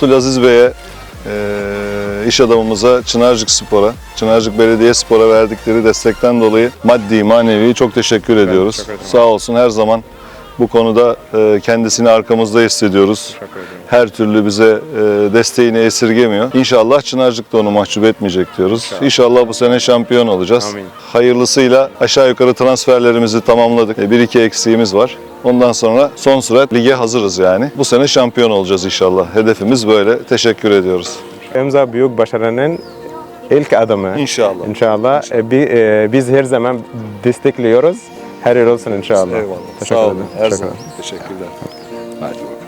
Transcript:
Abdülaziz Bey'e, eee, iş adamımıza, Çınarcık Spor'a, Çınarcık Belediye Spor'a verdikleri destekten dolayı maddi, manevi çok teşekkür ediyoruz. ederim. Sağ olsun her zaman bu konuda eee, kendisini arkamızda hissediyoruz. Her türlü bize eee, desteğini esirgemiyor. İnşallah Çınarcık da onu mahcup etmeyecek diyoruz. İnşallah. İnşallah bu sene şampiyon olacağız. Amin. Hayırlısıyla aşağı yukarı transferlerimizi tamamladık. E, Bir iki eksiğimiz var. Ondan sonra son sürat lige hazırız yani. Bu sene şampiyon olacağız inşallah. Hedefimiz böyle. Teşekkür ediyoruz. İmza büyük başarının ilk adımı. İnşallah. İnşallah. E, e, biz her zaman destekliyoruz. Her yer olsun inşallah. Eyvallah. Teşekkür Sağ olun. Her zaman. Teşekkürler. Hadi bakalım.